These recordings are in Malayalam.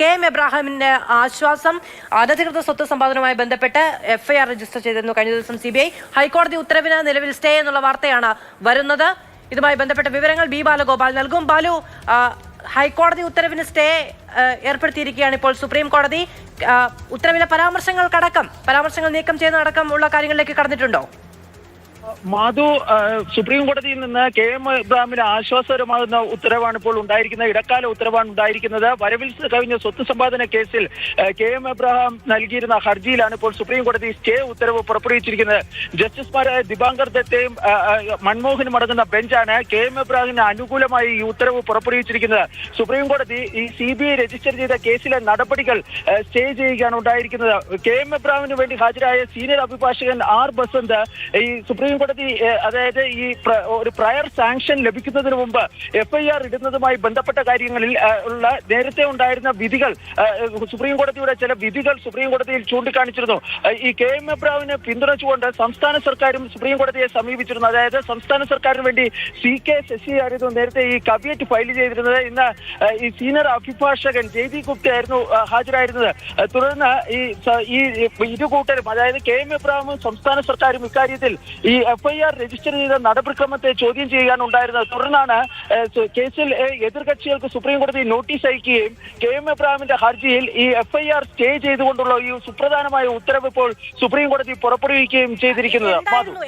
കെ എം എബ്രാഹിമിന്റെ ആശ്വാസം. അനധികൃത സ്വത്ത് സമ്പാദനവുമായി ബന്ധപ്പെട്ട് എഫ്ഐആർ രജിസ്റ്റർ ചെയ്തിരുന്നു കഴിഞ്ഞ ദിവസം സി ഹൈക്കോടതി ഉത്തരവിന് നിലവിൽ സ്റ്റേ എന്നുള്ള വാർത്തയാണ് വരുന്നത്. ഇതുമായി ബന്ധപ്പെട്ട വിവരങ്ങൾ ബി ബാലഗോപാൽ നൽകും. ബാലു ഹൈക്കോടതി ഉത്തരവിന് സ്റ്റേ ഏർപ്പെടുത്തിയിരിക്കുകയാണ് ഇപ്പോൾ സുപ്രീം കോടതി. ഉത്തരവിലെ പരാമർശങ്ങൾക്കടക്കം പരാമർശങ്ങൾ നീക്കം ചെയ്യുന്നതടക്കം ഉള്ള കാര്യങ്ങളിലേക്ക് കടന്നിട്ടുണ്ടോ? മാധു സുപ്രീം കോടതിയിൽ നിന്ന് കെ എം ഇബ്രാഹിമിന് ആശ്വാസകരമാകുന്ന ഉത്തരവാണ് ഇപ്പോൾ ഉണ്ടായിരിക്കുന്നത്. ഇടക്കാല ഉത്തരവാണ് ഉണ്ടായിരിക്കുന്നത്. വരവിൽ കവിഞ്ഞ സ്വത്ത് സമ്പാദന കേസിൽ കെ എം എബ്രഹാം നൽകിയിരുന്ന ഹർജിയിലാണ് ഇപ്പോൾ സുപ്രീം കോടതി സ്റ്റേ ഉത്തരവ് പുറപ്പെടുവിച്ചിരിക്കുന്നത്. ജസ്റ്റിസുമാരായ ദിബാങ്കർ ദത്തയും മൻമോഹനും അടങ്ങുന്ന ബെഞ്ചാണ് കെ എം ഇബ്രാഹിമിന് അനുകൂലമായി ഈ ഉത്തരവ് പുറപ്പെടുവിച്ചിരിക്കുന്നത്. സുപ്രീം കോടതി ഈ സി ബി ഐ രജിസ്റ്റർ ചെയ്ത കേസിലെ നടപടികൾ സ്റ്റേ ചെയ്യുകയാണ് ഉണ്ടായിരിക്കുന്നത്. കെ എം ഇബ്രാഹിമിന് വേണ്ടി ഹാജരായ സീനിയർ അഭിഭാഷകൻ ആർ ബസന്ത് ഈ സുപ്രീം കോടതി ഏ, അതായത് ഈ ഒരു പ്രയർ സാങ്ഷൻ ലഭിക്കുന്നതിന് മുമ്പ് എഫ്ഐആർ ഇടുന്നതുമായി ബന്ധപ്പെട്ട കാര്യങ്ങളിൽ ഉള്ള നേരത്തെ ഉണ്ടായിരുന്ന വിധികൾ സുപ്രീം കോടതിയുടെ ചില വിധികൾ സുപ്രീം കോടതിയിൽ ചൂണ്ടിക്കാണിച്ചിരുന്നു. ഈ കെ എം എബ്രാവിനെ പിന്തുണച്ചുകൊണ്ട് സംസ്ഥാന സർക്കാരും സുപ്രീം കോടതിയെ സമീപിച്ചിരുന്നു. അതായത് സംസ്ഥാന സർക്കാരിന് വേണ്ടി സി കെ ശശി ആയിരുന്നു നേരത്തെ ഈ കവിയറ്റ് ഫയൽ ചെയ്തിരുന്നത്. ഇന്ന് ഈ സീനിയർ അഭിഭാഷകൻ ജയ്ദി ഗുപ്ത ആയിരുന്നു ഹാജരായിരുന്നത്. തുടർന്ന് ഈ ഈ ഇരു കൂട്ടരും അതായത് കെ എം എബ്രാമും സംസ്ഥാന സർക്കാരും ഇക്കാര്യത്തിൽ ഈ എഫ്ഐആർ രജിസ്റ്റർ ചെയ്ത നടപടിക്രമത്തെ ചോദ്യം ചെയ്യാൻ ഉണ്ടായിരുന്നത് തുടർന്നാണ് കേസിൽ എതിർകക്ഷികൾക്ക് സുപ്രീം കോടതി നോട്ടീസ് അയക്കുകയും കെ എം എബ്രാഹിമിന്റെ ഹർജിയിൽ ഈ എഫ്ഐആർ സ്റ്റേ ചെയ്തുകൊണ്ടുള്ള ഈ സുപ്രധാനമായ ഉത്തരവ് ഇപ്പോൾ സുപ്രീം കോടതി പുറപ്പെടുവിക്കുകയും ചെയ്തിരിക്കുന്നത്.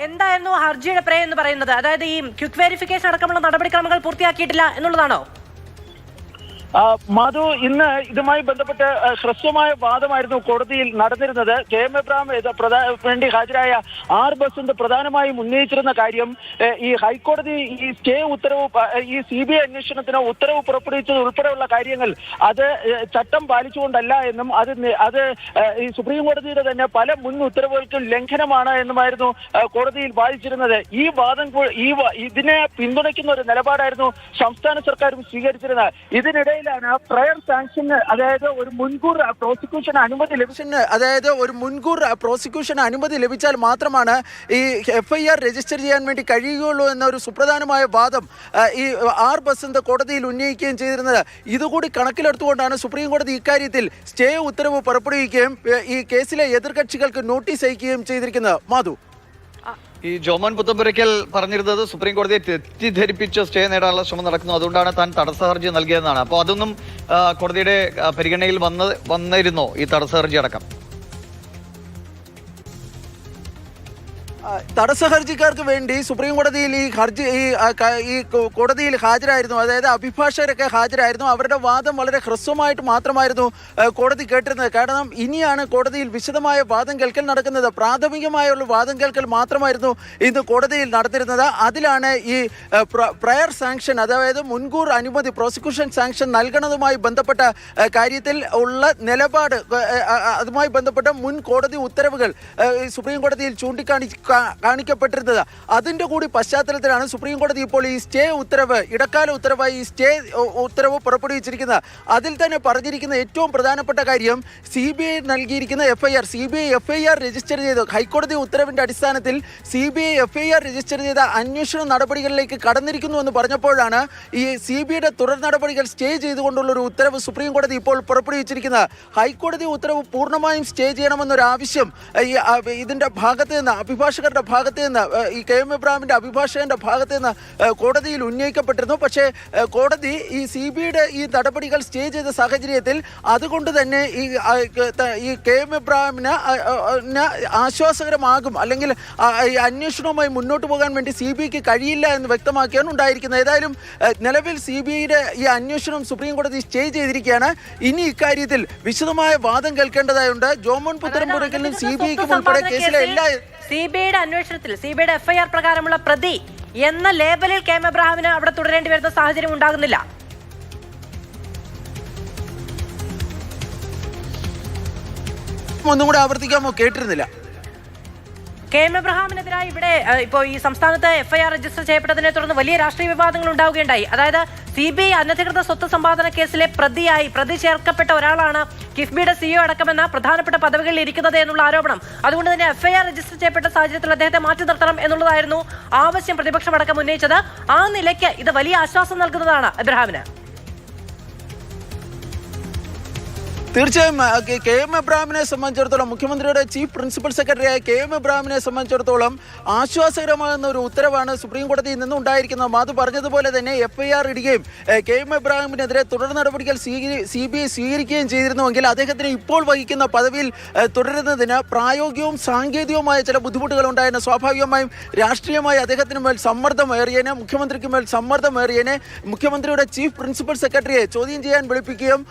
എന്തായിരുന്നു ഹർജിയുടെ പ്രേ എന്ന് പറയുന്നത്? അതായത് ഈ ക്വിക്ക് വെരിഫിക്കേഷൻ അടക്കമുള്ള നടപടിക്രമങ്ങൾ പൂർത്തിയാക്കിയിട്ടില്ല എന്നുള്ളതാണോ? മധു ഇന്ന് ഇതുമായി ബന്ധപ്പെട്ട് ഹ്രസ്വമായ വാദമായിരുന്നു കോടതിയിൽ നടന്നിരുന്നത്. കെ എം എബ്രാം വേണ്ടി ഹാജരായ ആർ ബസന്ത് പ്രധാനമായും ഉന്നയിച്ചിരുന്ന കാര്യം ഈ ഹൈക്കോടതി ഈ സ്റ്റേ ഉത്തരവ് ഈ സി ബി ഐ അന്വേഷണത്തിന് ഉത്തരവ് പുറപ്പെടുവിച്ചത് ഉൾപ്പെടെയുള്ള കാര്യങ്ങൾ അത് ചട്ടം പാലിച്ചുകൊണ്ടല്ല എന്നും അത് അത് ഈ സുപ്രീം കോടതിയുടെ തന്നെ പല മുൻ ഉത്തരവുകൾക്കും ലംഘനമാണ് എന്നുമായിരുന്നു കോടതിയിൽ വാദിച്ചിരുന്നത്. ഈ വാദം ഈ ഇതിനെ പിന്തുണയ്ക്കുന്ന ഒരു നിലപാടായിരുന്നു സംസ്ഥാന സർക്കാരും സ്വീകരിച്ചിരുന്നത്. ഇതിനിടയിലാണ് പ്രയർ സാങ്ഷന് അതായത് ഒരു മുൻകൂർ പ്രോസിക്യൂഷൻ അനുമതി ലഭിച്ചു അതായത് ഒരു മുൻകൂർ പ്രോസിക്യൂഷൻ അനുമതി ലഭിച്ചാൽ മാത്രമാണ് ഈ എഫ് ഐ ആർ രജിസ്റ്റർ ചെയ്യാൻ വേണ്ടി കഴിയുകയുള്ളൂ എന്ന ഒരു സുപ്രധാനമായ വാദം ഈ ആർ ബസന്ത് കോടതിയിൽ ഉന്നയിക്കുകയും ചെയ്തിരുന്നത്. ഇതുകൂടി കണക്കിലെടുത്തുകൊണ്ടാണ് സുപ്രീം കോടതി ഇക്കാര്യത്തിൽ സ്റ്റേ ഉത്തരവ് പുറപ്പെടുവിക്കുകയും ഈ കേസിലെ എതിർകക്ഷികൾക്ക് നോട്ടീസ് അയക്കുകയും ചെയ്തിരിക്കുന്നത്. മാധു. ഈ ജോമോൻ പുത്തമ്പുരയ്ക്കൽ പറഞ്ഞിരുന്നത് സുപ്രീം കോടതിയെ തെറ്റിദ്ധരിപ്പിച്ച് സ്റ്റേ നേടാനുള്ള ശ്രമം നടക്കുന്നു. അതുകൊണ്ടാണ് താൻ തടസ്സ ഹർജി നൽകിയതെന്നാണ്. അപ്പോൾ അതൊന്നും കോടതിയുടെ പരിഗണനയിൽ വന്ന് വന്നിരുന്നോ ഈ തടസ്സ ഹർജി അടക്കം? തടസ്സ ഹർജിക്കാർക്ക് വേണ്ടി സുപ്രീം കോടതിയിൽ ഈ ഹർജി ഈ ഈ കോടതിയിൽ ഹാജരായിരുന്നു. അതായത് അഭിഭാഷകരൊക്കെ ഹാജരായിരുന്നു. അവരുടെ വാദം വളരെ ഹ്രസ്വമായിട്ട് മാത്രമായിരുന്നു കോടതി കേട്ടിരുന്നത്. കാരണം ഇനിയാണ് കോടതിയിൽ വിശദമായ വാദം കേൾക്കൽ നടക്കുന്നത്. പ്രാഥമികമായുള്ള വാദം കേൾക്കൽ മാത്രമായിരുന്നു ഇന്ന് കോടതിയിൽ നടത്തിരുന്നത് അതിലാണ് ഈ പ്രയർ സാങ്ഷൻ അതായത് മുൻകൂർ അനുമതി പ്രോസിക്യൂഷൻ സാങ്ഷൻ നൽകണതുമായി ബന്ധപ്പെട്ട കാര്യത്തിൽ ഉള്ള നിലപാട് അതുമായി ബന്ധപ്പെട്ട മുൻ കോടതി ഉത്തരവുകൾ സുപ്രീം കോടതിയിൽ ചൂണ്ടിക്കാണി കാ- കാണിക്കപ്പെട്ടിരുന്നത്. അതിന്റെ കൂടി പശ്ചാത്തലത്തിലാണ് സുപ്രീം കോടതി ഇപ്പോൾ ഈ സ്റ്റേ ഉത്തരവ് ഇടക്കാല ഉത്തരവായി ഈ സ്റ്റേ ഉത്തരവ് പുറപ്പെടുവിച്ചിരിക്കുന്നത്. അതിൽ തന്നെ പറഞ്ഞിരിക്കുന്ന ഏറ്റവും പ്രധാനപ്പെട്ട കാര്യം സി ബി ഐ നൽകിയിരിക്കുന്ന F I R C B I F I R register ചെയ്ത് ഹൈക്കോടതി ഉത്തരവിന്റെ അടിസ്ഥാനത്തിൽ C B I F I R register ചെയ്ത അന്വേഷണ നടപടികളിലേക്ക് കടന്നിരിക്കുന്നു എന്ന് പറഞ്ഞപ്പോഴാണ് ഈ സി ബി ഐയുടെ തുടർ നടപടികൾ സ്റ്റേ ചെയ്തുകൊണ്ടുള്ള ഒരു ഉത്തരവ് സുപ്രീം കോടതി ഇപ്പോൾ പുറപ്പെടുവിച്ചിരിക്കുന്നത്. ഹൈക്കോടതി ഉത്തരവ് പൂർണമായും സ്റ്റേ ചെയ്യണമെന്നൊരു ആവശ്യം ഇതിന്റെ ഭാഗത്ത് നിന്ന് അഭിഭാഷകരുടെ ഭാഗത്ത് നിന്ന് ഈ കെ എം ഇബ്രാഹിമിന്റെ അഭിഭാഷകന്റെ ഭാഗത്ത് നിന്ന് കോടതിയിൽ ഉന്നയിക്കപ്പെട്ടിരുന്നു. പക്ഷേ കോടതി ഈ സി ബി ഐയുടെ ഈ നടപടികൾ സ്റ്റേ ചെയ്ത സാഹചര്യത്തിൽ അതുകൊണ്ട് തന്നെ ഈ ഈ കെ എം ഇബ്രാഹിമിന് ആ, ആ, ആ, ന് ആശ്വാസകരമാകും. അല്ലെങ്കിൽ ഈ അന്വേഷണവുമായി മുന്നോട്ട് പോകാൻ വേണ്ടി സി ബി ഐക്ക് കഴിയില്ല എന്ന് വ്യക്തമാക്കിയാണ് ഉണ്ടായിരിക്കുന്നത്. ഏതായാലും നിലവിൽ സി ബി ഐയുടെ ഈ അന്വേഷണം സുപ്രീം കോടതി സ്റ്റേ ചെയ്തിരിക്കുകയാണ്. ഇനി ഇക്കാര്യത്തിൽ വിശദമായ വാദം കേൾക്കേണ്ടതായുണ്ട്. ജോമോൻ പുത്തരമ്പുരക്കലിനും സി ബി ഐക്കും ഉൾപ്പെടെ കേസിലെ എല്ലാ സി ബി ഐയുടെ അന്വേഷണത്തിൽ സി ബി ഐയുടെ എഫ്ഐആർ പ്രകാരമുള്ള പ്രതി എന്ന ലേബലിൽ കെ എം എബ്രാഹിമിന് അവിടെ തുടരേണ്ടി വരുന്ന സാഹചര്യം ഉണ്ടാകുന്നില്ല. ഒന്നും കൂടെ ആവർത്തിക്കാമോ? കേട്ടിരുന്നില്ല. കെ എം എബ്രഹാമിനെതിരായി ഇവിടെ ഇപ്പോ ഇപ്പോൾ ഈ സംസ്ഥാനത്ത് എഫ്ഐആർ രജിസ്റ്റർ ചെയ്യപ്പെട്ടതിനെ തുടർന്ന് വലിയ രാഷ്ട്രീയ വിവാദങ്ങൾ ഉണ്ടാവുകയുണ്ടായി. അതായത് സി ബി ഐ അനധികൃത സ്വത്ത് സമ്പാദന കേസിലെ പ്രതിയായി പ്രതി ചേർക്കപ്പെട്ട ഒരാളാണ് കിഫ്ബിയുടെ സിഇഒ അടക്കമെന്ന പ്രധാനപ്പെട്ട പദവികളിൽ ഇരിക്കുന്നത് എന്നുള്ള ആരോപണം. അതുകൊണ്ട് തന്നെ എഫ്ഐആർ രജിസ്റ്റർ ചെയ്യപ്പെട്ട സാഹചര്യത്തിൽ അദ്ദേഹത്തെ മാറ്റി നിർത്തണം എന്നുള്ളതായിരുന്നു ആവശ്യം പ്രതിപക്ഷം അടക്കം ഉന്നയിച്ചത്. ആ നിലയ്ക്ക് ഇത് വലിയ ആശ്വാസം നൽകുന്നതാണ് എബ്രഹാമിന്. തീർച്ചയായും കെ- എം എബ്രാമിനെ സംബന്ധിച്ചിടത്തോളം മുഖ്യമന്ത്രിയുടെ ചീഫ് പ്രിൻസിപ്പൽ സെക്രട്ടറിയായ കെ എം എബ്രാമിനെ സംബന്ധിച്ചിടത്തോളം ആശ്വാസകരമാകുന്ന ഒരു ഉത്തരവാണ് സുപ്രീം കോടതിയിൽ നിന്നും ഉണ്ടായിരിക്കുന്നത്. മാധു പറഞ്ഞതുപോലെ തന്നെ എഫ് ഐ ആർ ഇടുകയും കെ എം എബ്രാഹിമിനെതിരെ തുടർ നടപടികൾ സി ബി ഐ സ്വീകരിക്കുകയും ചെയ്തിരുന്നുവെങ്കിൽ അദ്ദേഹത്തിന് ഇപ്പോൾ വഹിക്കുന്ന പദവിയിൽ തുടരുന്നതിന് പ്രായോഗികവും സാങ്കേതികവുമായ ചില ബുദ്ധിമുട്ടുകൾ ഉണ്ടായിരുന്നു സ്വാഭാവികമായും രാഷ്ട്രീയമായി അദ്ദേഹത്തിന് മേൽ സമ്മർദ്ദമേറിയതിന് മുഖ്യമന്ത്രിക്ക് മേൽ സമ്മർദ്ദമേറിയതിന് മുഖ്യമന്ത്രിയുടെ ചീഫ് പ്രിൻസിപ്പൽ സെക്രട്ടറിയെ ചോദ്യം ചെയ്യാൻ വിളിപ്പിക്കുകയും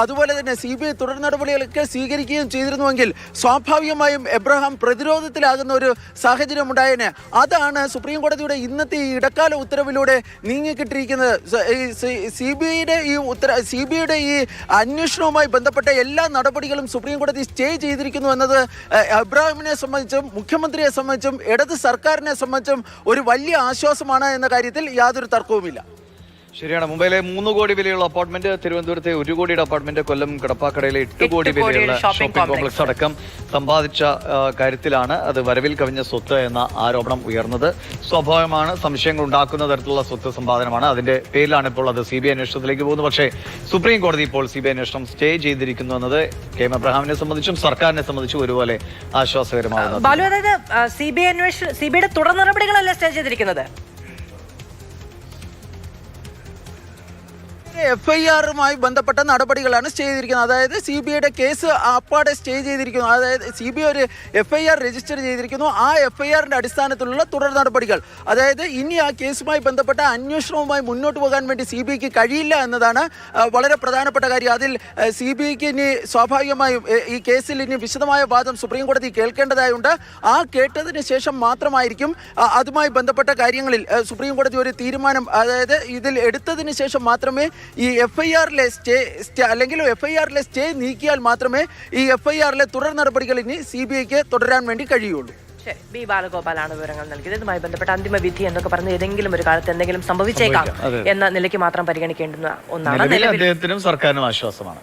അതുപോലെ തന്നെ സി ബി തുടർ നടപടികളൊക്കെ സ്വീകരിക്കുകയും ചെയ്തിരുന്നുവെങ്കിൽ സ്വാഭാവികമായും എബ്രഹാം പ്രതിരോധത്തിലാകുന്ന ഒരു സാഹചര്യം ഉണ്ടായേനെ. അതാണ് സുപ്രീം കോടതിയുടെ ഇന്നത്തെ ഈ ഇടക്കാല ഉത്തരവിലൂടെ നീങ്ങിക്കിട്ടിരിക്കുന്നത്. സി ബി ഐയുടെ ഈ ഉത്തര സി ബി ഐയുടെ ഈ അന്വേഷണവുമായി ബന്ധപ്പെട്ട എല്ലാ നടപടികളും സുപ്രീം കോടതി സ്റ്റേ ചെയ്തിരിക്കുന്നു എന്നത് എബ്രഹാമിനെ സംബന്ധിച്ചും മുഖ്യമന്ത്രിയെ സംബന്ധിച്ചും ഇടത് സർക്കാരിനെ സംബന്ധിച്ചും ഒരു വലിയ ആശ്വാസമാണ് എന്ന കാര്യത്തിൽ യാതൊരു തർക്കവുമില്ല. ശരിയാണ്. മുംബൈയിലെ മൂന്ന് കോടി വിലയുള്ള അപ്പാർട്ട്മെന്റ് തിരുവനന്തപുരത്തെ ഒരു കോടിയുടെ അപ്പാർട്ട്മെന്റ് കൊല്ലം കിടപ്പാക്കടയിലെ എട്ട് കോടി വിലയുള്ള ഷോപ്പിംഗ് ഷോപ്പിംഗ് കോംപ്ലക്സ് അടക്കം സമ്പാദിച്ച കാര്യത്തിലാണ് അത് വരവിൽ കവിഞ്ഞ സ്വത്ത് എന്ന ആരോപണം ഉയർന്നത്. സ്വാഭാവികമാണ് സംശയങ്ങൾ ഉണ്ടാക്കുന്ന തരത്തിലുള്ള സ്വത്ത് സമ്പാദനമാണ്. അതിന്റെ പേരിലാണ് ഇപ്പോൾ അത് സി ബി ഐ അന്വേഷണത്തിലേക്ക് പോകുന്നത്. പക്ഷേ സുപ്രീം കോടതി ഇപ്പോൾ സി ബി ഐ അന്വേഷണം സ്റ്റേ ചെയ്തിരിക്കുന്നു എന്നത് കെ എം എബ്രഹാമിനെ സംബന്ധിച്ചും സർക്കാരിനെ സംബന്ധിച്ചും ഒരുപോലെ ആശ്വാസകരമാണ് ബാലു അതായത് സി ബി ഐ അന്വേഷണം സി ബി ഐയുടെ തുടർ നടപടികളല്ലേ സ്റ്റേ ചെയ്തിരിക്കുന്നത്? എഫ് ഐ ആറുമായി ബന്ധപ്പെട്ട നടപടികളാണ് സ്റ്റേ ചെയ്തിരിക്കുന്നത്. അതായത് സി ബി ഐയുടെ കേസ് അപ്പാടെ സ്റ്റേ ചെയ്തിരിക്കുന്നു. അതായത് സി ബി ഐ ഒരു എഫ് ഐ ആർ രജിസ്റ്റർ ചെയ്തിരിക്കുന്നു. ആ എഫ് ഐ ആറിന്റെ അടിസ്ഥാനത്തിലുള്ള തുടർ നടപടികൾ. അതായത് ഇനി ആ കേസുമായി ബന്ധപ്പെട്ട അന്വേഷണവുമായി മുന്നോട്ട് പോകാൻ വേണ്ടി സി ബി ഐക്ക് കഴിയില്ല എന്നതാണ് വളരെ പ്രധാനപ്പെട്ട കാര്യം. അതിൽ സി ബി ഐക്ക് ഇനി സ്വാഭാവികമായും ഈ കേസിൽ ഇനി വിശദമായ വാദം സുപ്രീം കോടതി കേൾക്കേണ്ടതായുണ്ട്. ആ കേട്ടതിന് ശേഷം മാത്രമായിരിക്കും അതുമായി ബന്ധപ്പെട്ട കാര്യങ്ങളിൽ സുപ്രീം കോടതി ഒരു തീരുമാനം അതായത് ഇതിൽ എടുത്തതിന് ശേഷം മാത്രമേ ഈ എഫ് ഐ ആറിലെ സ്റ്റേ സ്റ്റേ അല്ലെങ്കിൽ എഫ് ഐ ആറിലെ സ്റ്റേ നീക്കിയാൽ മാത്രമേ ഈ എഫ് ഐ ആറിലെ തുടർ നടപടികൾ ഇനി സി ബി ഐക്ക് തുടരാൻ വേണ്ടി കഴിയുള്ളൂ. ശരി. ബി ബാലഗോപാലാണ് വിവരങ്ങൾ നൽകിയത്. ഇതുമായി ബന്ധപ്പെട്ട അന്തിമ വിധി എന്നൊക്കെ പറഞ്ഞ് ഏതെങ്കിലും ഒരു കാലത്ത് എന്തെങ്കിലും സംഭവിച്ചേക്കാം എന്ന നിലയ്ക്ക് മാത്രം പരിഗണിക്കേണ്ടുന്ന ഒന്നാണ് അദ്ദേഹത്തിനും സർക്കാരിനും ആശ്വാസമാണ്.